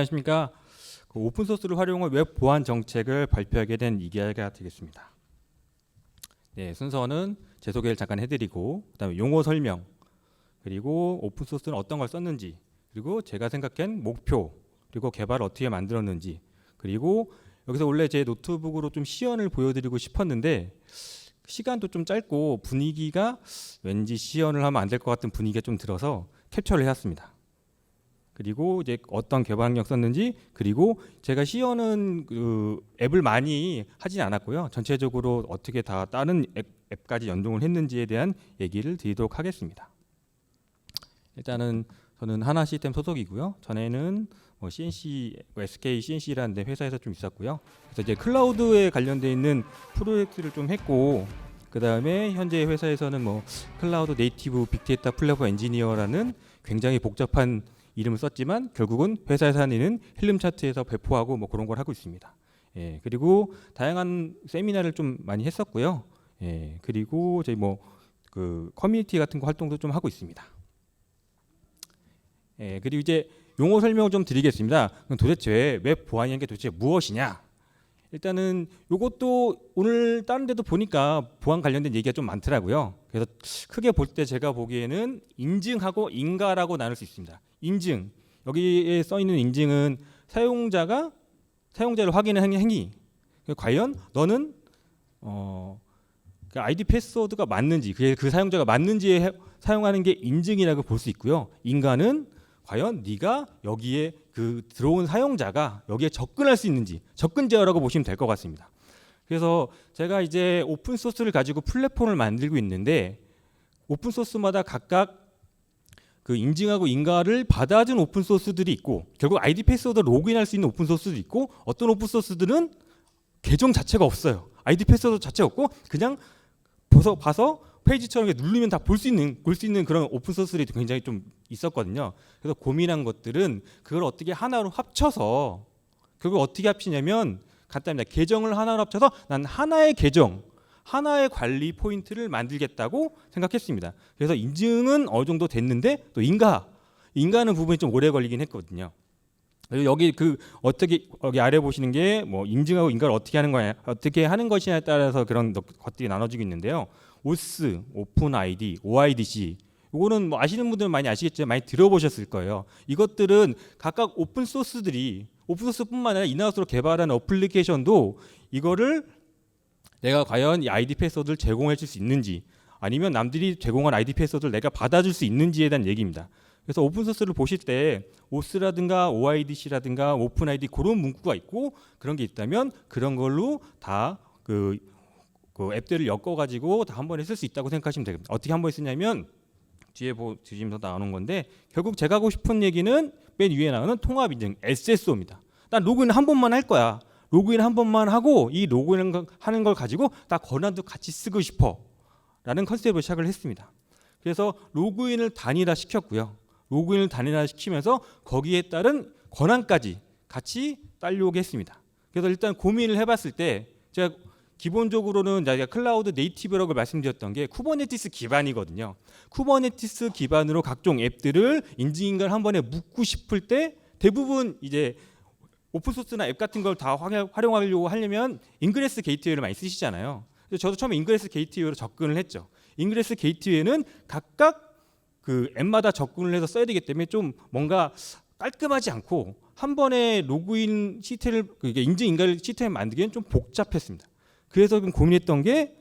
안녕하십니까. 그 오픈 소스를 활용한 웹 보안 정책을 발표하게 된 이기아가 되겠습니다. 네, 순서는 제 소개를 잠깐 해드리고 그다음에 용어 설명 그리고 오픈 소스는 어떤 걸 썼는지 그리고 제가 생각한 목표 그리고 개발을 어떻게 만들었는지 그리고 여기서 원래 제 노트북으로 좀 시연을 보여드리고 싶었는데 시간도 좀 짧고 분위기가 왠지 시연을 하면 안 될 것 같은 분위기가 좀 들어서 캡처를 해왔습니다. 그리고 이제 어떤 개발력 썼는지 그리고 제가 시연은 그 앱을 많이 하진 않았고요. 전체적으로 어떻게 다 다른 앱, 앱까지 연동을 했는지에 대한 얘기를 드리도록 하겠습니다. 일단은 저는 하나 시스템 소속이고요. 전에는 뭐 CNC, 뭐 SK CNC라는 데 회사에서 좀 있었고요. 그래서 이제 클라우드에 관련돼 있는 프로젝트를 좀 했고 그 다음에 현재 회사에서는 뭐 클라우드 네이티브 빅데이터 플랫폼 엔지니어라는 굉장히 복잡한 이름을 썼지만 결국은 회사에서 하는 일은 힐름 차트에서 배포하고 뭐 그런 걸 하고 있습니다. 예, 그리고 다양한 세미나를 좀 많이 했었고요. 예, 그리고 저희 뭐 그 커뮤니티 같은 거 활동도 좀 하고 있습니다. 예, 그리고 이제 용어 설명을 좀 드리겠습니다. 도대체 웹 보안이라는 게 도대체 무엇이냐? 일단은 이것도 오늘 다른 데도 보니까 보안 관련된 얘기가 좀 많더라고요. 그래서 크게 볼 때 제가 보기에는 인증하고 인가라고 나눌 수 있습니다. 인증 여기에 써 있는 인증은 사용자가 사용자를 확인하는 행위. 과연 너는 어, 그 아이디 패스워드가 맞는지 그게 그 사용자가 맞는지에 해- 사용하는 게 인증이라고 볼 수 있고요. 인가는 과연 네가 여기에 그 들어온 사용자가 여기에 접근할 수 있는지 접근 제어라고 보시면 될 것 같습니다. 그래서 제가 이제 오픈 소스를 가지고 플랫폼을 만들고 있는데 오픈 소스마다 각각 그 인증하고 인가를 받아준 오픈 소스들이 있고 결국 아이디 패스워드 로그인할 수 있는 오픈 소스도 있고 어떤 오픈 소스들은 계정 자체가 없어요. 아이디 패스워드 자체가 없고 그냥 보서 봐서 페이지처럼 누르면 다 볼 수 있는 볼 수 있는 그런 오픈 소스들이 굉장히 좀 있었거든요. 그래서 고민한 것들은 그걸 어떻게 하나로 합쳐서 그걸 어떻게 합치냐면 간단합니다. 계정을 하나로 합쳐서 난 하나의 계정, 하나의 관리 포인트를 만들겠다고 생각했습니다. 그래서 인증은 어느 정도 됐는데 또 인가, 인가는 부분이 좀 오래 걸리긴 했거든요. 여기 그 어떻게 여기 아래 보시는 게 뭐 인증하고 인가를 어떻게 하는 거냐, 어떻게 하는 것이냐에 따라서 그런 것들이 나눠지고 있는데요. 오스, 오픈 아이디, OIDC 이거는 뭐 아시는 분들은 많이 아시겠지만 많이 들어보셨을 거예요. 이것들은 각각 오픈 소스들이 오픈 소스뿐만 아니라 인하우스로 개발한 어플리케이션도 이거를 내가 과연 이 아이디 패스워드를 제공해 줄 수 있는지 아니면 남들이 제공한 아이디 패스워드를 내가 받아줄 수 있는지에 대한 얘기입니다. 그래서 오픈 소스를 보실 때 오스라든가 OIDC라든가 오픈 아이디 그런 문구가 있고 그런 게 있다면 그런 걸로 다그 그 앱들을 엮어 가지고 다 한 번에 쓸 수 있다고 생각하시면 됩니다. 어떻게 한 번에 쓰냐면 뒤에 보 뒤지면서 나오는 건데 결국 제가 하고 싶은 얘기는 맨 위에 나오는 통합 인증 SSO입니다. 난 로그인 한 번만 할 거야. 로그인 한 번만 하고 이 로그인 하는 걸 가지고 나 권한도 같이 쓰고 싶어라는 컨셉을 시작을 했습니다. 그래서 로그인을 단일화 시켰고요. 로그인을 단일화 시키면서 거기에 따른 권한까지 같이 딸려오게 했습니다. 그래서 일단 고민을 해봤을 때 제가 기본적으로는 제가 클라우드 네이티브라고 말씀드렸던 게 쿠버네티스 기반이거든요. 쿠버네티스 기반으로 각종 앱들을 인증인가를 한 번에 묶고 싶을 때 대부분 이제 오픈 소스나 앱 같은 걸 다 활용하려고 하려면 인그레스 게이트웨이를 많이 쓰시잖아요. 그래서 저도 처음에 인그레스 게이트웨이로 접근을 했죠. 인그레스 게이트웨이는 각각 그 앱마다 접근을 해서 써야 되기 때문에 좀 뭔가 깔끔하지 않고 한 번에 로그인 시스템을 그게 인증 인가를 시스템을 만들기엔 좀 복잡했습니다. 그래서 좀 고민했던 게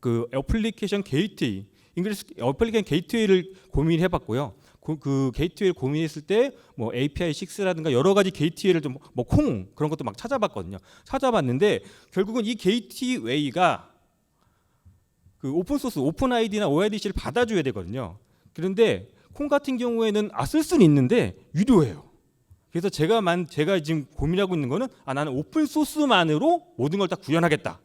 그 애플리케이션 게이트웨이, 인그리스 애플리케이션 게이트웨이를 고민해 봤고요. 그, 그 게이트웨이를 고민했을 때 뭐 API 6라든가 여러 가지 게이트웨이를 좀 뭐 콩 그런 것도 막 찾아봤거든요. 찾아봤는데 결국은 이 게이트웨이가 그 오픈 소스, 오픈 아이디나 OIDC를 받아줘야 되거든요. 그런데 콩 같은 경우에는 아 쓸 수는 있는데 유료예요. 그래서 제가 만 제가 지금 고민하고 있는 거는 아 나는 오픈 소스만으로 모든 걸 다 구현하겠다.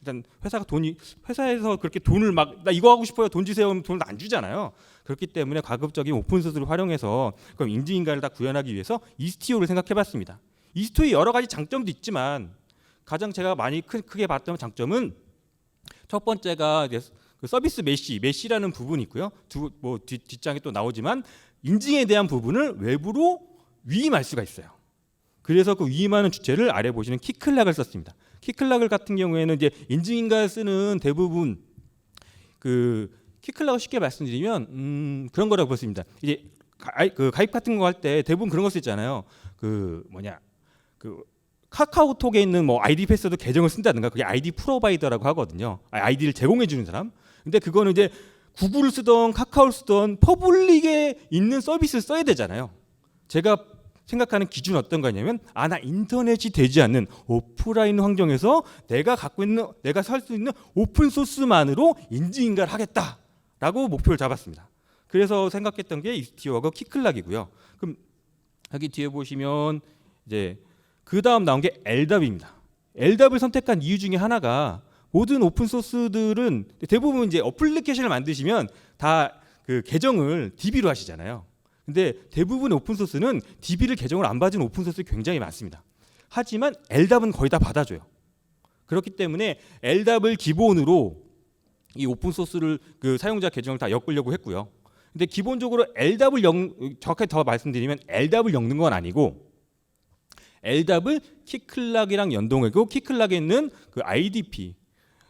일단 회사가 돈이 회사에서 그렇게 돈을 막 나 이거 하고 싶어요 돈 주세요 하면 돈을 안 주잖아요. 그렇기 때문에 가급적인 오픈 소스를 활용해서 그럼 인증인가를 다 구현하기 위해서 이스티오를 생각해봤습니다. 이스티오의 여러 가지 장점도 있지만 가장 제가 많이 크, 크게 봤던 장점은 첫 번째가 그 서비스 메시 메시라는 부분이 있고요. 두뭐 뒷장에 또 나오지만 인증에 대한 부분을 외부로 위임할 수가 있어요. 그래서 그 위임하는 주체를 아래 보시는 키클락을 썼습니다. 키클락을 같은 경우에는 이제 인증인가 쓰는 대부분 그 키클락을 쉽게 말씀드리면 음, 그런 거라고 보습니다. 이제 가, 그 가입 같은 거 할 때 대부분 그런 거 쓰잖아요. 그 뭐냐 그 카카오톡에 있는 뭐 아이디 패스워드 계정을 쓴다든가 그게 아이디 프로바이더라고 하거든요. 아, 아이디를 제공해 주는 사람. 근데 그거는 이제 구글을 쓰던 카카오를 쓰던 퍼블릭에 있는 서비스를 써야 되잖아요. 제가 생각하는 기준은 어떤 거냐면 아 나 인터넷이 되지 않는 오프라인 환경에서 내가 갖고 있는 내가 살 수 있는 오픈 소스만으로 인증인가를 하겠다라고 목표를 잡았습니다. 그래서 생각했던 게 이스티어하고 키클락이고요. 그럼 여기 뒤에 보시면 이제 그 다음 나온 게 LDAP입니다. LDAP을 선택한 이유 중에 하나가 모든 오픈 소스들은 대부분 이제 어플리케이션을 만드시면 다 그 계정을 DB로 하시잖아요. 근데 대부분의 오픈 소스는 DB를 계정을 안 받은 오픈 소스 굉장히 많습니다. 하지만 LDAP은 거의 다 받아줘요. 그렇기 때문에 LDAP을 기본으로 이 오픈 소스를 그 사용자 계정을 다 엮으려고 했고요. 근데 기본적으로 LDAP을 역, 정확하게 더 말씀드리면 LDAP을 엮는 건 아니고 LDAP을 키클락이랑 연동하고 키클락에 있는 그 IDP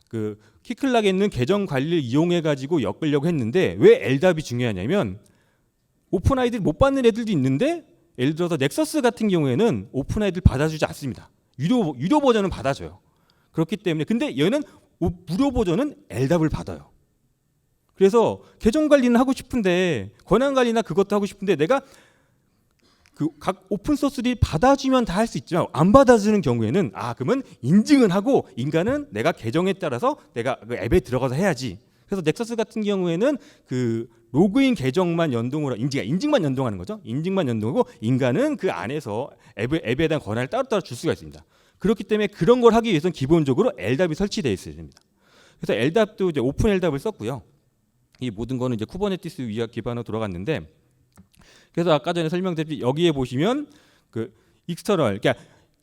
그 키클락에 있는 계정 관리를 이용해 가지고 엮으려고 했는데 왜 LDAP이 중요하냐면 오픈 아이디를 못 받는 애들도 있는데 예를 들어서 넥서스 같은 경우에는 오픈 아이디를 받아주지 않습니다. 유료 유료 버전은 받아줘요. 그렇기 때문에 근데 얘는 오- 무료 버전은 LDAP을 받아요. 그래서 계정 관리는 하고 싶은데 권한 관리나 그것도 하고 싶은데 내가 그 각 오픈 소스들이 받아주면 다 할 수 있지만 안 받아주는 경우에는 아 그러면 인증은 하고 인간은 내가 계정에 따라서 내가 그 앱에 들어가서 해야지. 그래서 넥서스 같은 경우에는 그 로그인 계정만 연동을 인증 인증만 연동하는 거죠. 인증만 연동하고 인간은 그 안에서 앱에, 앱에 대한 권한을 따로따로 줄 수가 있습니다. 그렇기 때문에 그런 걸 하기 위해서는 기본적으로 LDAP이 설치되어 있어야 됩니다. 그래서 LDAP도 이제 오픈 LDAP을 썼고요. 이 모든 거는 이제 쿠버네티스 위약 기반으로 돌아갔는데 그래서 아까 전에 설명드렸듯이 여기에 보시면 그 익스터널 그러니까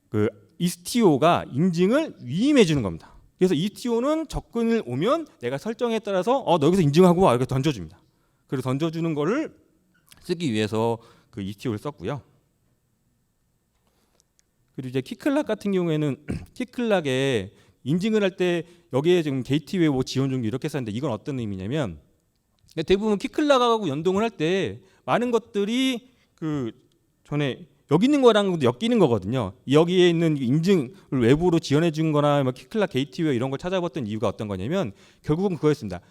그 이스티오가 인증을 위임해 주는 겁니다. 그래서 이스티오는 접근을 오면 내가 설정에 따라서 어 너 여기서 인증하고 와 이렇게 던져줍니다. 그래서 던져주는 거를 쓰기 위해서 그 이스티오를 썼고요. 그리고 이제 키클락 같은 경우에는 키클락에 인증을 할 때 여기에 지금 게이트웨이 뭐 지원 종류 이렇게 썼는데 이건 어떤 의미냐면 대부분 키클락하고 연동을 할 때 많은 것들이 그 전에 여기 있는 거랑 엮이는 거거든요. 여기에 있는 인증을 외부로 지원해 준 거나 뭐 키클락 게이트웨이 이런 걸 찾아봤던 이유가 어떤 거냐면 결국은 그거였습니다.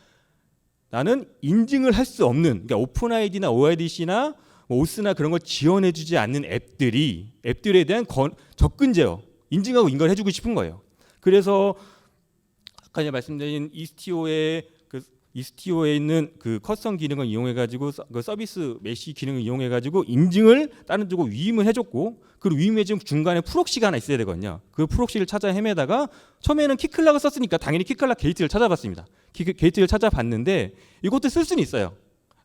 나는 인증을 할 수 없는 그러니까 오픈 아이디나 OIDC나 뭐 오스나 그런 걸 지원해 주지 않는 앱들이 앱들에 대한 건, 접근 제어, 인증하고 인가를 해 주고 싶은 거예요. 그래서 아까 말씀드린 이스티오의 그 이스티오에 있는 그 커스텀 기능을 이용해 가지고 그 서비스 메시 기능을 이용해 가지고 인증을 다른 쪽으로 위임을 해줬고 그 위임해 준 중간에 프록시가 하나 있어야 되거든요. 그 프록시를 찾아 헤매다가 처음에는 키클락을 썼으니까 당연히 키클락 게이트를 찾아봤습니다. 키, 게이트를 찾아봤는데 이것도 쓸 수는 있어요.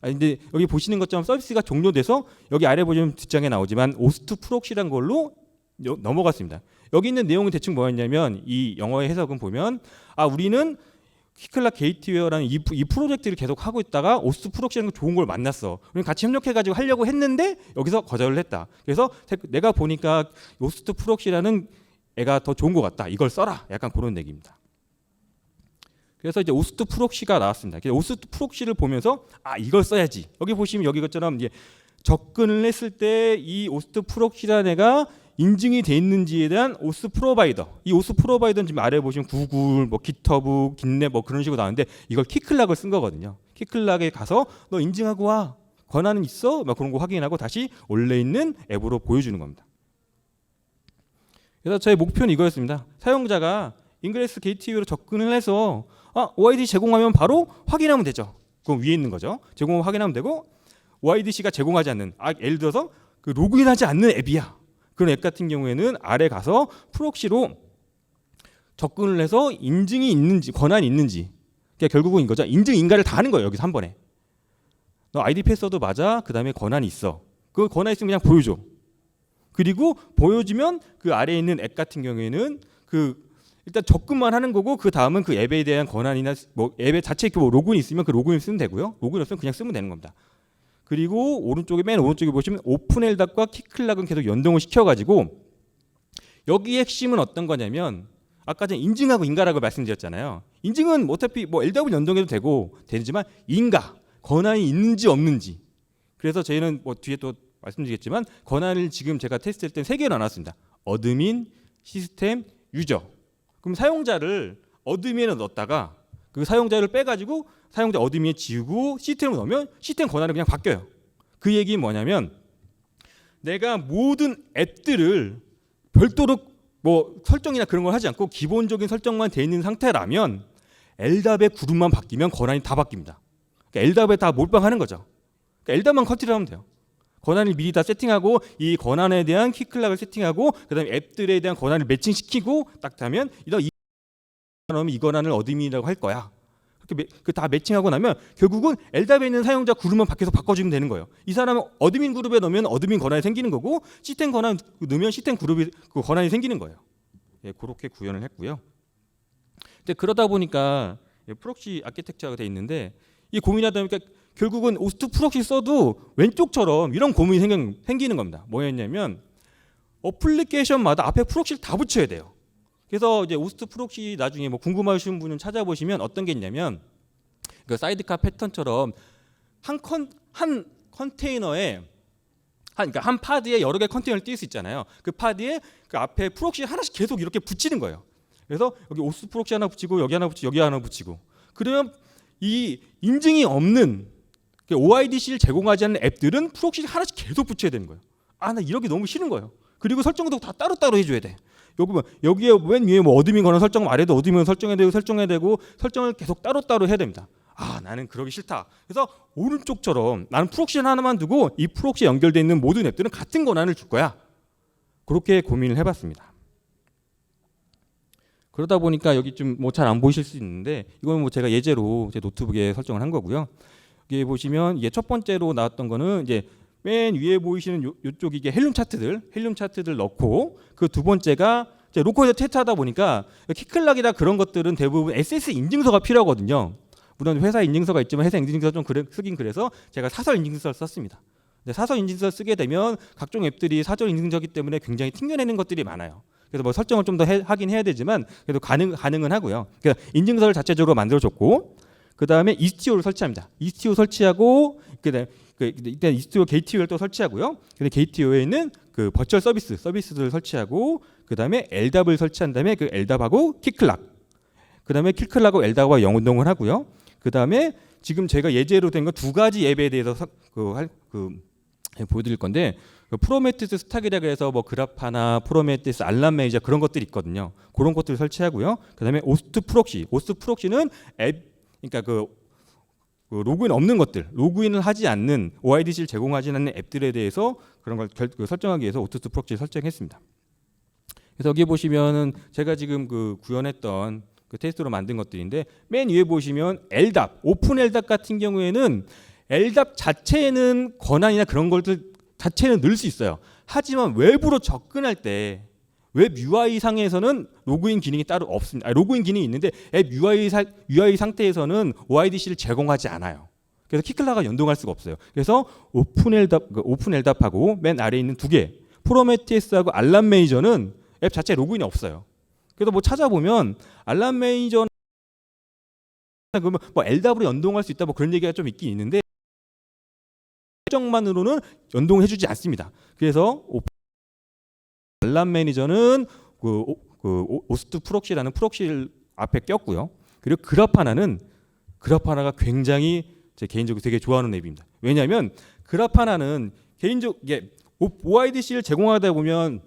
아, 근데 여기 보시는 것처럼 서비스가 종료돼서 여기 아래 보시면 뒷장에 나오지만 오스트 프록시란 걸로 여- 넘어갔습니다. 여기 있는 내용은 대충 뭐였냐면 이 영어의 해석은 보면 아 우리는 키클락 게이트웨어라는 이, 이 프로젝트를 계속 하고 있다가 오스트 프록시라는 거 좋은 걸 만났어. 우리 같이 협력해가지고 하려고 했는데 여기서 거절을 했다. 그래서 세- 내가 보니까 오스트 프록시라는 애가 더 좋은 것 같다. 이걸 써라. 약간 그런 얘기입니다. 그래서 이제 오스트 프록시가 나왔습니다. 오스트 프록시를 보면서 아 이걸 써야지. 여기 보시면 여기 것처럼 이제 접근을 했을 때 이 오스트 프록시라는 애가 인증이 돼 있는지에 대한 오스 프로바이더. 이 오스 프로바이더는 지금 아래 보시면 구글, 뭐 기터브, 긴랩 뭐 그런 식으로 나오는데 이걸 키클락을 쓴 거거든요. 키클락에 가서 너 인증하고 와. 권한은 있어? 막 그런 거 확인하고 다시 원래 있는 앱으로 보여주는 겁니다. 그래서 저의 목표는 이거였습니다. 사용자가 인그레스 게이트웨이로 접근을 해서 아, OID 제공하면 바로 확인하면 되죠. 그럼 위에 있는 거죠. 제공 확인하면 되고 OIDC가 제공하지 않는 아, 예를 들어서 그 로그인하지 않는 앱이야. 그런 앱 같은 경우에는 아래 가서 프록시로 접근을 해서 인증이 있는지 권한이 있는지 그러니까 결국은 이거죠. 인증 인가를 다 하는 거예요. 여기서 한 번에. 너 아이디 패스워드 맞아. 그다음에 권한이 있어. 그 권한 있으면 그냥 보여줘. 그리고 보여주면 그 아래에 있는 앱 같은 경우에는 그 일단 접근만 하는 거고 그 다음은 그 앱에 대한 권한이나 뭐 앱에 자체 뭐 로그인 있으면 그 로그인 쓰면 되고요. 로그인 없으면 그냥 쓰면 되는 겁니다. 그리고 오른쪽에 맨 오른쪽에 보시면 오픈 LDAP과 키클락은 계속 연동을 시켜가지고 여기 핵심은 어떤 거냐면 아까 전에 인증하고 인가라고 말씀드렸잖아요. 인증은 뭐 어차피 뭐 LDAP을 연동해도 되고 되지만 인가 권한이 있는지 없는지. 그래서 저희는 뭐 뒤에 또 말씀드리겠지만 권한을 지금 제가 테스트할 때 세 개로 나눴습니다. 어드민, 시스템, 유저. 그럼 사용자를 어드민에 넣었다가 그 사용자를 빼가지고 사용자 어드민에 지우고 시스템으로 넣으면 시스템 권한이 그냥 바뀌어요. 그 얘기는 뭐냐면 내가 모든 앱들을 별도로 뭐 설정이나 그런 걸 하지 않고 기본적인 설정만 돼 있는 상태라면 LDAP의 그룹만 바뀌면 권한이 다 바뀝니다. 그러니까 LDAP에 다 몰빵하는 거죠. 그러니까 LDAP만 컨트롤 하면 돼요. 권한을 미리 다 세팅하고 이 권한에 대한 키클락을 세팅하고 그다음에 앱들에 대한 권한을 매칭시키고 딱 하면 이런 이 그러면 이 권한을 어드민이라고 할 거야. 그렇게 그다 매칭하고 나면 결국은 LDAP에 있는 사용자 그룹만 밖에서 바꿔주면 되는 거예요. 이 사람은 어드민 그룹에 넣으면 어드민 권한이 생기는 거고 시스템 권한 넣으면 시스템 그룹이 그 권한이 생기는 거예요. 예, 그렇게 구현을 했고요. 근데 그러다 보니까 예, 프록시 아키텍처가 돼 있는데 이 고민하다 보니까 결국은 오스트 프록시 써도 왼쪽처럼 이런 고민이 생기는 겁니다. 뭐였냐면 어플리케이션마다 앞에 프록시를 다 붙여야 돼요. 그래서 이제 오스트 프록시 나중에 뭐 궁금하신 분은 찾아보시면 어떤 게 있냐면 그 사이드카 패턴처럼 한 컨 한 컨테이너에 한 그러니까 한 파드에 여러 개 컨테이너를 띄울 수 있잖아요. 그 파드에 그 앞에 프록시 하나씩 계속 이렇게 붙이는 거예요. 그래서 여기 오스 프록시 하나 붙이고 여기 하나 붙이고 여기 하나 붙이고 그러면 이 인증이 없는 그 OIDC를 제공하지 않는 앱들은 프록시를 하나씩 계속 붙여야 되는 거예요. 아 나 이러기 너무 싫은 거예요. 그리고 설정도 다 따로따로 해줘야 돼. 여기 뭐 여기에 맨 위에 뭐 어드민 권한 설정 말해도 어드민 설정해야 되고 설정해야 되고 설정을 계속 따로따로 해야 됩니다. 아 나는 그러기 싫다. 그래서 오른쪽처럼 나는 프록시 하나만 두고 이 프록시에 연결돼 있는 모든 앱들은 같은 권한을 줄 거야. 그렇게 고민을 해봤습니다. 그러다 보니까 여기 좀 뭐 잘 안 보이실 수 있는데 이건 뭐 제가 예제로 제 노트북에 설정을 한 거고요. 여기 보시면 이게 첫 번째로 나왔던 거는 이제 맨 위에 보이시는 요, 요쪽 이게 헬륨 차트들, 헬륨 차트들 넣고 그 두 번째가 로컬에서 테스트하다 보니까 키클락이나 그런 것들은 대부분 SS 인증서가 필요하거든요. 물론 회사 인증서가 있지만 회사 인증서 좀 그래, 쓰긴 그래서 제가 사설 인증서를 썼습니다. 사설 인증서 쓰게 되면 각종 앱들이 사전 인증서기 때문에 굉장히 튕겨내는 것들이 많아요. 그래서 뭐 설정을 좀 더 하긴 해야 되지만 그래도 가능 가능은 하고요. 그러니까 인증서를 자체적으로 만들어줬고 그 다음에 이스티오를 설치합니다. 이스티오 설치하고 그다음 그 일단 이스티오 게이트웨이를 또 설치하고요. 근데 게이트웨이에 있는 그 버추얼 서비스 서비스들을 설치하고 그 다음에 LDAP을 설치한 다음에 그 LDAP하고 키클락 그 다음에 키클락하고 LDAP과 연동을 하고요. 그 다음에 지금 제가 예제로 된 거 두 가지 앱에 대해서 서- 그, 보여드릴 건데 그 프로메티스 스탁이라고 해서 뭐 그라파나 프로메티스 알람 매니저 그런 것들이 있거든요. 그런 것들을 설치하고요. 그다음에 오스트 프록시, 오스트 프록시는 앱 그러니까 그, 그 로그인 없는 것들, 로그인을 하지 않는 OIDC를 제공하지 않는 앱들에 대해서 그런 걸 결, 그 설정하기 위해서 오스트 프록시 설정했습니다. 그래서 여기 보시면은 제가 지금 그 구현했던 그 테스트로 만든 것들인데 맨 위에 보시면 LDAP, 오픈 LDAP 같은 경우에는 LDAP 자체에는 권한이나 그런 것들 자체는 넣을 수 있어요. 하지만 외부로 접근할 때 웹 UI 상에서는 로그인 기능이 따로 없습니다. 아니, 로그인 기능이 있는데 앱 UI, 사, UI 상태에서는 OIDC를 제공하지 않아요. 그래서 키클라가 연동할 수가 없어요. 그래서 오픈 LDAP, 그 오픈 LDAP하고 맨 아래에 있는 두 개, 프로메티에스하고 알람 메이저는 앱 자체 로그인이 없어요. 그래서 뭐 찾아보면 알람 메이저 그러면 뭐 LDAP으로 연동할 수 있다 뭐 그런 얘기가 좀 있긴 있는데 설정만으로는 연동해주지 않습니다. 그래서 알람 매니저는 그, 오, 그 오- 오스트 프록시라는 프록시를 앞에 꼈고요. 그리고 그라파나는 그라파나가 굉장히 제 개인적으로 되게 좋아하는 앱입니다. 왜냐하면 그라파나는 개인적 이게 OIDC를 제공하다 보면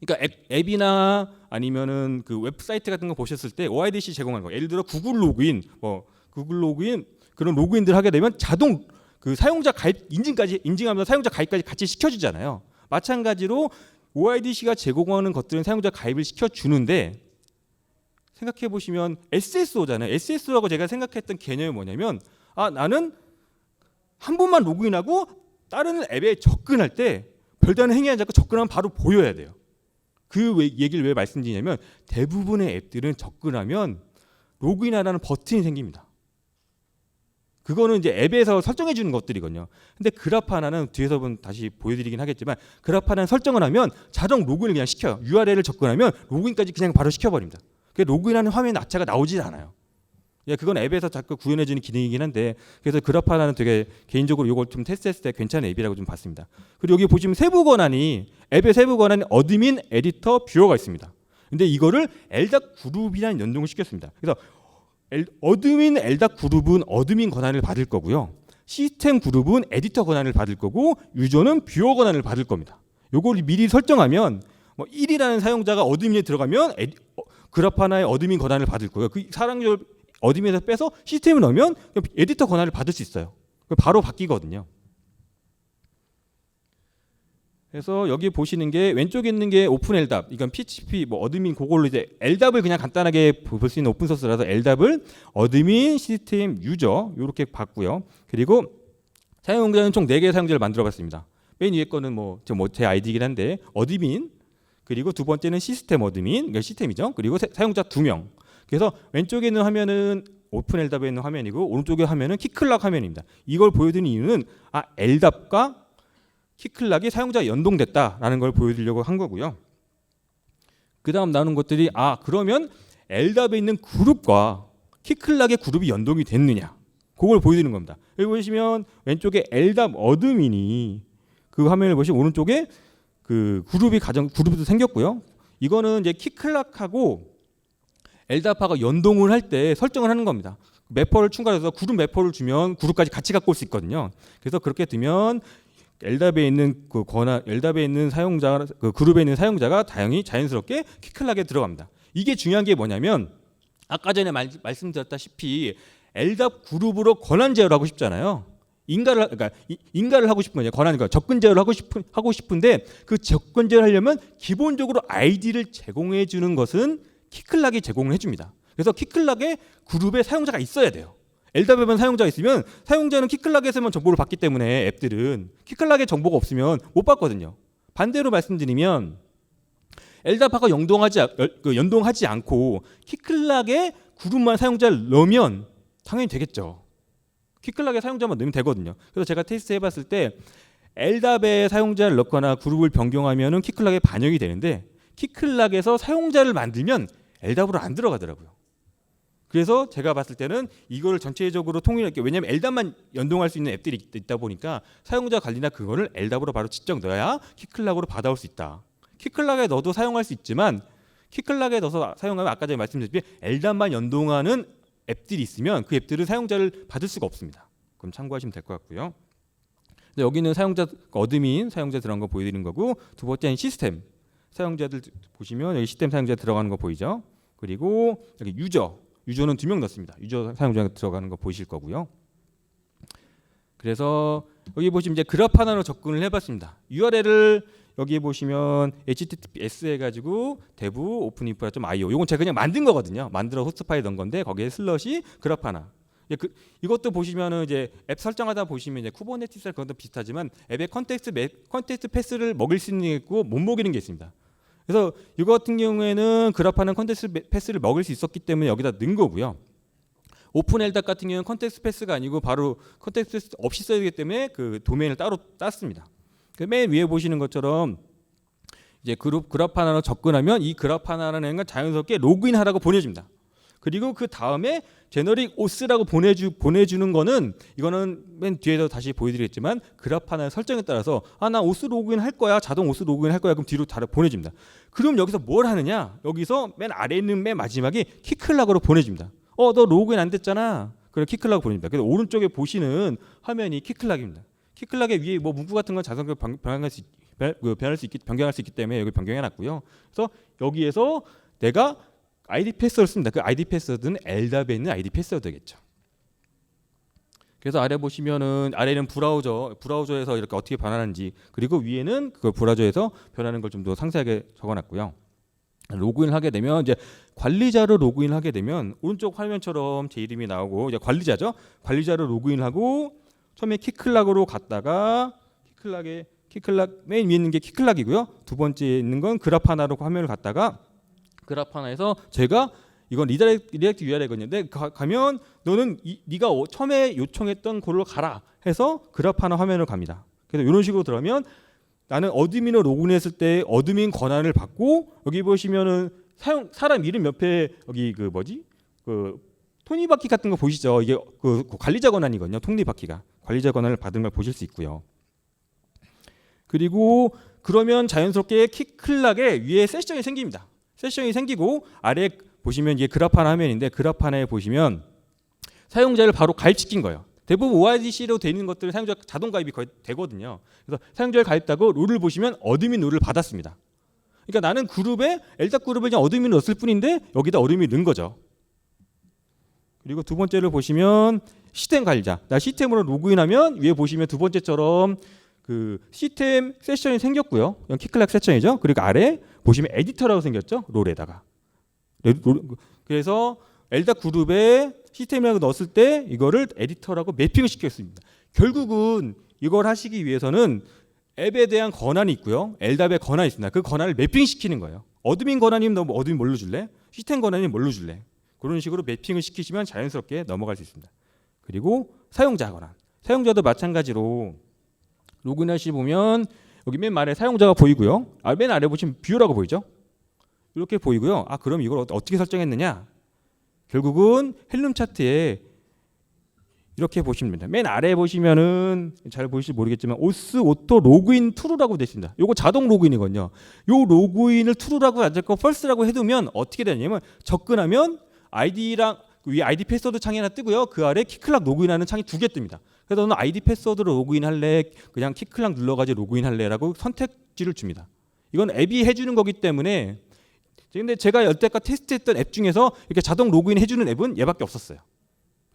그러니까 앱, 앱이나 아니면은 그 웹사이트 같은 거 보셨을 때 OIDC 제공하는 거. 예를 들어 구글 로그인, 뭐 구글 로그인 그런 로그인들 하게 되면 자동 그 사용자 가입 인증까지 인증하면서 사용자 가입까지 같이 시켜주잖아요. 마찬가지로 OIDC가 제공하는 것들은 사용자 가입을 시켜주는데 생각해 보시면 SSO잖아요. SSO라고 제가 생각했던 개념이 뭐냐면 아 나는 한 번만 로그인하고 다른 앱에 접근할 때 별다른 행위 하지 않고 접근하면 바로 보여야 돼요. 그 왜- 얘기를 왜 말씀드리냐면 대부분의 앱들은 접근하면 로그인하라는 버튼이 생깁니다. 그거는 이제 앱에서 설정해 주는 것들이거든요. 근데 그라파나는 뒤에서 본 다시 보여드리긴 하겠지만 그라파나는 설정을 하면 자동 로그인을 그냥 시켜요. URL을 접근하면 로그인까지 그냥 바로 시켜버립니다. 그 로그인하는 화면 자체가 나오질 않아요. 예, 그건 앱에서 자꾸 구현해 주는 기능이긴 한데 그래서 그라파나는 되게 개인적으로 이걸 좀 테스트했을 때 괜찮은 앱이라고 좀 봤습니다. 그리고 여기 보시면 세부 권한이 앱의 세부 권한이 어드민, 에디터, 뷰어가 있습니다. 근데 이거를 엘닥 그룹이랑 연동을 시켰습니다. 그래서 엘- 어드민 엘닥 그룹은 어드민 권한을 받을 거고요. 시스템 그룹은 에디터 권한을 받을 거고 유저는 뷰어 권한을 받을 겁니다. 요걸 미리 설정하면 뭐 1이라는 사용자가 어드민에 들어가면 에디, 어, 그라파나의 어드민 권한을 받을 거예요. 그 사람들 어드민에서 빼서 시스템에 넣으면 에디터 권한을 받을 수 있어요. 바로 바뀌거든요. 그래서 여기 보시는 게 왼쪽에 있는 게 오픈 LDAP, 이건 PHP 뭐 어드민 그걸로 이제 LDAP을 그냥 간단하게 볼 수 있는 오픈 소스라서 LDAP을 어드민 시스템 유저 이렇게 봤고요. 그리고 사용자는 총 4개의 사용자를 만들어 봤습니다. 맨 위에 거는 뭐 제 아이디이긴 한데 어드민 그리고 두 번째는 시스템 어드민, 그러니까 시스템이죠. 그리고 사- 사용자 2명. 그래서 왼쪽에 있는 화면은 오픈 LDAP에 있는 화면이고 오른쪽에 화면은 키클락 화면입니다. 이걸 보여드리는 이유는 아 LDAP과 키클락이 사용자 연동됐다라는 걸 보여드리려고 한 거고요. 그 다음 나오는 것들이 아 그러면 LDAP에 있는 그룹과 키클락의 그룹이 연동이 됐느냐 그걸 보여드리는 겁니다. 여기 보시면 왼쪽에 LDAP 어드민이 그 화면을 보시면 오른쪽에 그 그룹이 가정 그룹도 생겼고요. 이거는 이제 키클락하고 LDAP하고 연동을 할 때 설정을 하는 겁니다. 매퍼를 추가해서 그룹 매퍼를 주면 그룹까지 같이 갖고 올 수 있거든요. 그래서 그렇게 되면 LDAP에 있는 그 권한, LDAP에 있는 사용자, 그 그룹에 있는 사용자가 다행히 자연스럽게 키클락에 들어갑니다. 이게 중요한 게 뭐냐면 아까 전에 말, 말씀드렸다시피 LDAP 그룹으로 권한 제어를 하고 싶잖아요. 인가를 하- 그러니까 이- 인가를 하고 싶은 거냐 권한 그 접근 제어를 하고 싶은 하고 싶은데 그 접근 제어를 하려면 기본적으로 아이디를 제공해 주는 것은 키클락이 제공을 해 줍니다. 그래서 키클락에 그룹에 사용자가 있어야 돼요. LDAP에만 사용자가 있으면 사용자는 키클락에서만 정보를 받기 때문에 앱들은 키클락에 정보가 없으면 못 받거든요. 반대로 말씀드리면 LDAP하고 연동하지 그 연동하지 않고 키클락에 그룹만 사용자를 넣으면 당연히 되겠죠. 키클락에 사용자만 넣으면 되거든요. 그래서 제가 테스트 해봤을 때 LDAP에 사용자를 넣거나 그룹을 변경하면은 키클락에 반영이 되는데 키클락에서 사용자를 만들면 LDAP으로 안 들어가더라고요. 그래서 제가 봤을 때는 이거를 전체적으로 통일할게 왜냐하면 LDAP만 연동할 수 있는 앱들이 있- 있다 보니까 사용자 관리나 그거를 LDAP으로 바로 직접 넣어야 키클락으로 받아올 수 있다. 키클락에 넣어도 사용할 수 있지만 키클락에 넣어서 사용하면 아까 전에 말씀드렸듯이 LDAP만 연동하는 앱들이 있으면 그 앱들은 사용자를 받을 수가 없습니다. 그럼 참고하시면 될 것 같고요. 여기는 사용자 어드민 사용자 들어간 거 보여드리는 거고 두 번째는 시스템 사용자들 보시면 여기 시스템 사용자 들어가는 거 보이죠? 그리고 여기 유저 유저는 두 명 넣습니다. 유저 사용자 들어가는 거 보이실 거고요. 그래서 여기 보시면 이제 그래프 하나로 접근을 해봤습니다. URL을 여기 보시면 HTTPS 해가지고 대부 오픈 인프라 좀 IO 이건 제가 그냥 만든 거거든요. 만들어 호스트 파일 넣은 건데 거기에 슬러시 그래프 하나. 예, 그, 이것도 보시면은 이제 앱 설정하다 보시면 이제 쿠버네티스 그것도 비슷하지만 앱의 컨텍스트 매, 컨텍스트 패스를 먹일 수 있는 게 있고 못 먹이는 게 있습니다. 그래서 이거 같은 경우에는 그래프하는 컨텍스트 매- 패스를 먹일 수 있었기 때문에 여기다 넣은 거고요. 오픈 엘답 같은 경우는 컨텍스트 패스가 아니고 바로 컨텍스트 없이 써야 되기 때문에 그 도메인을 따로 땄습니다. 그맨 위에 보시는 것처럼 이제 그룹 그래프 하나로 접근하면 이 그래프 하나라는 건 자연스럽게 로그인하라고 보내줍니다. 그리고 그 다음에 제너릭 오스라고 보내주 보내주는 거는 이거는 맨 뒤에서 다시 보여드리겠지만 하나 설정에 따라서 아 나 오스 로그인 할 거야 자동 오스 로그인 할 거야 그럼 뒤로 다를 보내줍니다. 그럼 여기서 뭘 하느냐? 여기서 맨 아래에 있는 맨 마지막에 키클락으로 보내줍니다. 어 너 로그인 안 됐잖아. 그래 키클락 보냅니다. 그래서 오른쪽에 보시는 화면이 키클락입니다. 키클락의 위에 뭐 문구 같은 건 자동으로 변- 변경할 수그 변할 수 있기 변경할 수 있기 때문에 여기 변경해 놨고요. 그래서 여기에서 내가 아이디 패스워드를 씁니다. 그 아이디 패스워드는 LDAP에 있는 아이디 패스워드겠죠. 그래서 아래 보시면은 아래는 브라우저 브라우저에서 이렇게 어떻게 변하는지 그리고 위에는 그 브라우저에서 변하는 걸 좀 더 상세하게 적어놨고요. 로그인을 하게 되면 이제 관리자로 로그인하게 되면 오른쪽 화면처럼 제 이름이 나오고 이제 관리자죠. 관리자로 로그인하고 처음에 키클락으로 갔다가 키클락에 키클락 맨 위에 있는 게 키클락이고요. 두 번째 있는 건 그라파나로 화면을 갔다가 그라파나에서 제가 이건 리다이렉트, 리다이렉트 URL이거든요. 가, 가면 너는 이, 네가 어- 처음에 요청했던 곳으로 가라 해서 그래프 하나 화면을 갑니다. 그래서 이런 식으로 들어가면 나는 어드민으로 로그인했을 때 어드민 권한을 받고 여기 보시면은 사용 사람 이름 옆에 여기 그 뭐지 그 톱니바퀴 같은 거 보이시죠? 이게 그, 그 관리자 권한이거든요. 톱니바퀴가 관리자 권한을 받은 걸 보실 수 있고요. 그리고 그러면 자연스럽게 키클락에 위에 세션이 생깁니다. 세션이 생기고 아래 보시면 이게 하나 화면인데 하나에 보시면 사용자를 바로 가입시킨 거예요. 대부분 OIDC로 되어 있는 것들은 사용자 자동 가입이 거의 되거든요. 그래서 사용자를 가입하고 룰을 보시면 어드민 룰을 받았습니다. 그러니까 나는 그룹에 엘답 그룹을 그냥 어드민을 넣었을 뿐인데 여기다 어드민 넣은 거죠. 그리고 두 번째를 보시면 시스템 관리자. 나 시스템으로 로그인하면 위에 보시면 두 번째처럼 그 시스템 세션이 생겼고요. 이건 키클락 세션이죠. 그리고 아래 보시면 에디터라고 생겼죠. 롤에다가. 롤- 롤- 그래서 엘답 그룹에 시스템이라고 넣었을 때 이거를 에디터라고 매핑을 시켰습니다. 결국은 이걸 하시기 위해서는 앱에 대한 권한이 있고요. 엘답의 권한이 있습니다. 그 권한을 매핑시키는 거예요. 어드민 권한이면 너 어드민 뭘로 줄래? 시스템 권한이면 뭘로 줄래? 그런 식으로 매핑을 시키시면 자연스럽게 넘어갈 수 있습니다. 그리고 사용자 권한. 사용자도 마찬가지로 로그인하시 보면 여기 맨 아래 사용자가 보이고요. 아, 맨 아래 보시면 뷰라고 보이죠? 이렇게 보이고요. 아 그럼 이걸 어- 어떻게 설정했느냐? 결국은 헬름 차트에 이렇게 보시면 됩니다. 맨 아래 보시면은 잘 보실지 모르겠지만 오스 오토 로그인 투루라고 되어 있습니다. 요거 자동 로그인이거든요. 요 로그인을 투루라고 앉았고 펄스라고 해두면 어떻게 되냐면 접근하면 아이디랑 위 아이디 패스워드 창이 하나 뜨고요. 그 아래 키클락 로그인하는 창이 두 개 뜹니다. 그래서 너는 아이디 패스워드로 로그인할래, 그냥 키클락 눌러가지고 로그인할래라고 선택지를 줍니다. 이건 앱이 해주는 거기 때문에 근데 제가 여태까지 테스트했던 앱 중에서 이렇게 자동 로그인 해주는 앱은 얘밖에 없었어요.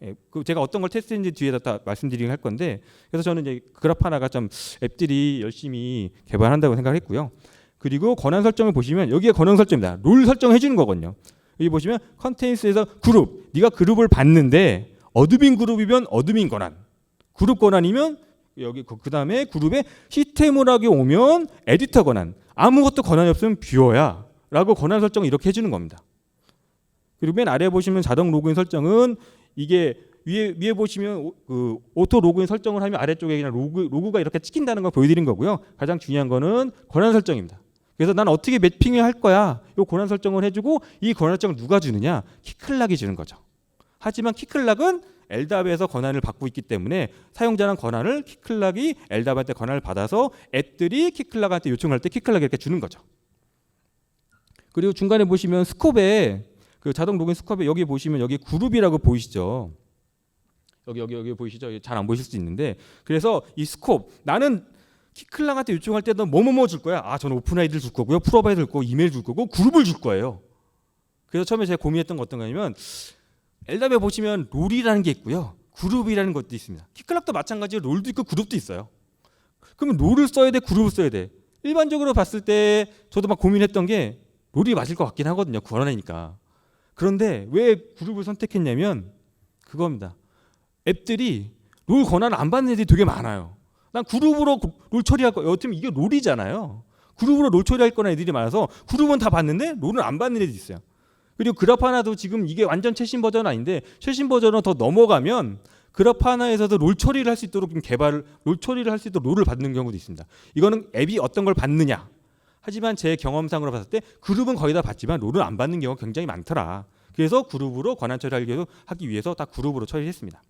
예, 그 제가 어떤 걸 테스트했는지 뒤에다 다 말씀드리긴 할 건데 그래서 저는 이제 그래프 하나가 좀 앱들이 열심히 개발한다고 생각했고요. 그리고 권한 설정을 보시면 여기에 권한 설정입니다. 롤 설정해 주는 거거든요. 여기 보시면 컨테인스에서 그룹, 네가 그룹을 받는데 어드민 그룹이면 어드민 권한, 그룹 권한이면 여기 그 다음에 그룹에 시스템을하게 오면 에디터 권한, 아무것도 권한이 없으면 뷰어야라고 권한 설정을 이렇게 해주는 겁니다. 그리고 맨 아래 보시면 자동 로그인 설정은 이게 위에 위에 보시면 오, 그 오토 로그인 설정을 하면 아래쪽에 그냥 로그 로그가 이렇게 찍힌다는 걸 보여드린 거고요. 가장 중요한 거는 권한 설정입니다. 그래서 난 어떻게 매핑을 할 거야? 이 권한 설정을 해주고 이 권한 설정을 누가 주느냐? 키클락이 주는 거죠. 하지만 키클락은 엘답에서 권한을 받고 있기 때문에 사용자는 권한을 키클락이 엘답한테 권한을 받아서 앱들이 키클락한테 요청할 때 키클락이 이렇게 주는 거죠. 그리고 중간에 보시면 스콥에 그 자동 로그인 스컵에 여기 보시면 여기 그룹이라고 보이시죠? 여기 여기 여기 보이시죠? 잘 안 보이실 수 있는데 그래서 이 스콥 나는 키클락한테 요청할 때도 뭐뭐뭐 줄 거야. 아 저는 오픈 아이디를 줄 거고요, 아이디를 줄 거고, 이메일 줄 거고, 그룹을 줄 거예요. 그래서 처음에 제가 고민했던 건 어떤 거냐면 엘답에 보시면 롤이라는 게 있고요, 그룹이라는 것도 있습니다. 키클락도 마찬가지로 롤도 있고 그룹도 있어요. 그러면 롤을 써야 돼, 그룹을 써야 돼. 일반적으로 봤을 때 저도 막 고민했던 게 롤이 맞을 것 같긴 하거든요, 권한이니까. 그런데 왜 그룹을 선택했냐면 그겁니다. 앱들이 롤 권한 안 받는 애들이 되게 많아요. 난 그룹으로 고- 롤 처리할 거. 어떻게 이게 롤이잖아요. 그룹으로 롤 처리할 거나 애들이 많아서 그룹은 다 받는데 롤은 안 받는 애들이 있어요. 그리고 그래프 하나도 지금 이게 완전 최신 버전 아닌데 최신 버전으로 더 넘어가면 그래프 하나에서도 롤 처리를 할 수 있도록 좀 개발을 롤 처리를 할 수 있도록 롤을 받는 경우도 있습니다. 이거는 앱이 어떤 걸 받느냐. 하지만 제 경험상으로 봤을 때 그룹은 거의 다 받지만 롤은 안 받는 경우가 굉장히 많더라. 그래서 그룹으로 권한 처리하기 하기 위해서 다 그룹으로 처리했습니다.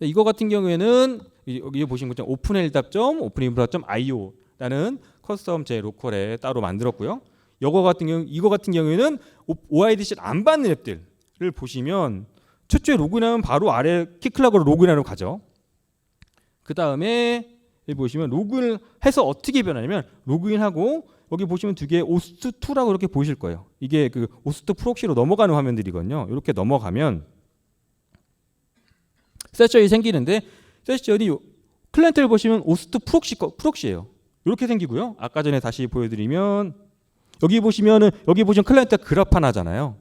네, 이거 같은 경우에는 이- 여기 보신 것처럼 오픈엘답점 오픈인프라.io라는 커스텀 제 로컬에 따로 만들었고요. 이거 같은 경우 이거 같은 경우에는 OIDC 안 받는 앱들을 보시면 최초에 로그인하면 바로 아래 키클락으로 로그인하러 가죠. 그 다음에 여기 보시면 로그인을 해서 어떻게 변하냐면 로그인하고 여기 보시면 두개 오스트 2라고 이렇게 보이실 거예요. 이게 그 오스트 프록시로 넘어가는 화면들이거든요. 이렇게 넘어가면 세션이 생기는데 세션이 클라이언트를 보시면 오스트 프록시 거- 프록시예요. 이렇게 생기고요. 아까 전에 다시 보여드리면 여기 보시면은 여기 보시면 클라이언트가 그래프 하나잖아요.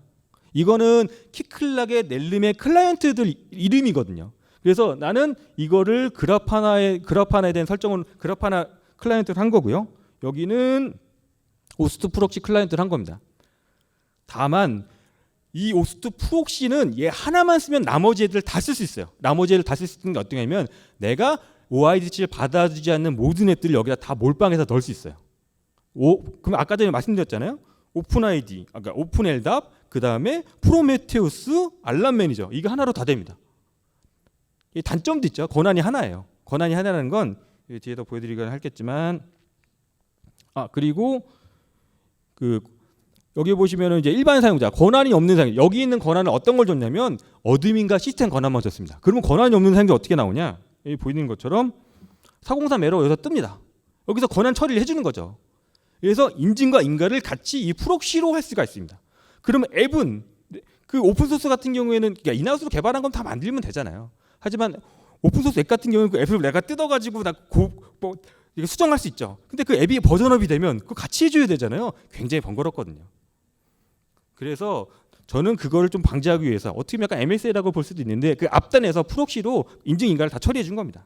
이거는 키클락의 넬름의 클라이언트들 이- 이름이거든요. 그래서 나는 이거를 그래프 하나에 그래프 하나에 대한 설정은 그래프 하나 클라이언트를 한 거고요. 여기는 오스트 프록시 클라이언트를 한 겁니다. 다만 이 오스트 프록시는 얘 하나만 쓰면 나머지 애들 다 쓸 수 있어요. 나머지 애들 다 쓸 수 있는 게 어떠냐면 내가 OIDC를 받아주지 않는 모든 앱들을 여기다 다 몰빵해서 넣을 수 있어요. 오, 그럼 아까 전에 말씀드렸잖아요. 오픈 아이디, 아까 오픈 LDAP, 그 다음에 프로메테우스, 알람 매니저 이거 하나로 다 됩니다. 이 단점도 있죠. 권한이 하나예요. 권한이 하나라는 건 여기 뒤에도 보여드리긴 하겠지만, 아 그리고 그 여기 보시면은 이제 일반 사용자 권한이 없는 사용 여기 있는 권한은 어떤 걸 줬냐면 어드민과 시스템 권한만 줬습니다. 그러면 권한이 없는 사용자 어떻게 나오냐? 여기 보이는 것처럼 403 에러 여기서 뜹니다. 여기서 권한 처리를 해주는 거죠. 그래서 인증과 인가를 같이 이 프록시로 할 수가 있습니다. 그러면 앱은 그 오픈 소스 같은 경우에는 그러니까 인하우스로 개발한 건 다 만들면 되잖아요. 하지만 오픈 소스 앱 같은 경우는 그 앱을 내가 뜯어가지고 나 고뭐 이게 수정할 수 있죠. 근데 그 앱이 버전업이 되면 그거 같이 해줘야 되잖아요. 굉장히 번거롭거든요. 그래서 저는 그거를 좀 방지하기 위해서 어떻게 보면 약간 MSA라고 볼 수도 있는데 그 앞단에서 프록시로 인증 인가를 다 처리해 준 겁니다.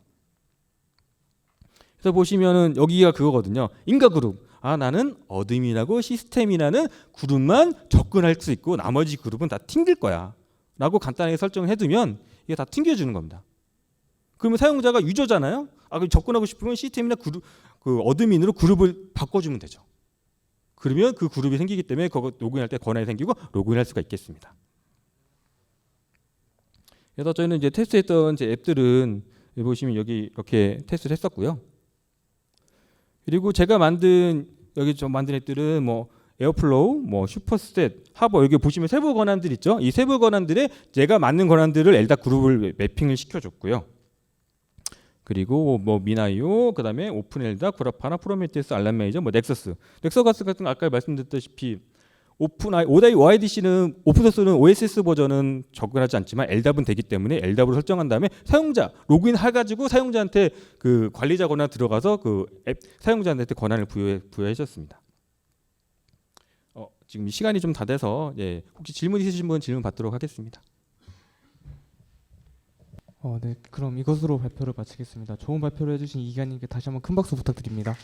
그래서 보시면은 여기가 그거거든요. 인가 그룹. 아 나는 어둠이라고 시스템이라는 그룹만 접근할 수 있고 나머지 그룹은 다 튕길 거야. 라고 간단하게 설정을 해두면 이게 다 튕겨 주는 겁니다. 그러면 사용자가 유저잖아요. 아 그럼 접근하고 싶으면 시스템이나 그룹 그 어드민으로 그룹을 바꿔 주면 되죠. 그러면 그 그룹이 생기기 때문에 그거 로그인할 때 권한이 생기고 로그인할 수가 있겠습니다. 그래서 저희는 이제 테스트했던 제 앱들은 보시면 여기 이렇게 테스트를 했었고요. 그리고 제가 만든 여기 저 만든 앱들은 뭐 에어플로우, 뭐 슈퍼스탯, 하버 여기 보시면 세부 권한들 있죠. 이 세부 권한들에 제가 맞는 권한들을 엘다 그룹을 매핑을 시켜줬고요. 그리고 뭐 미나이오, 그다음에 오픈엘다, 구라파나, 프로메테우스, 알람 매니저, 뭐 넥서스, 넥서가스 같은 거 아까 말씀드렸다시피 오픈 아이 오다이 OIDC는 오픈 소스는 OSS 버전은 접근하지 않지만 LDAP은 되기 때문에 LDAP으로 설정한 다음에 사용자 로그인 해 가지고 사용자한테 그 관리자 권한 들어가서 그 앱 사용자한테 권한을 부여해 부여하셨습니다. 어, 지금 시간이 좀 다 돼서 예, 혹시 질문 있으신 분 질문 받도록 하겠습니다. 어, 네. 그럼 이것으로 발표를 마치겠습니다. 좋은 발표를 해주신 이기관님께 다시 한번 큰 박수 부탁드립니다.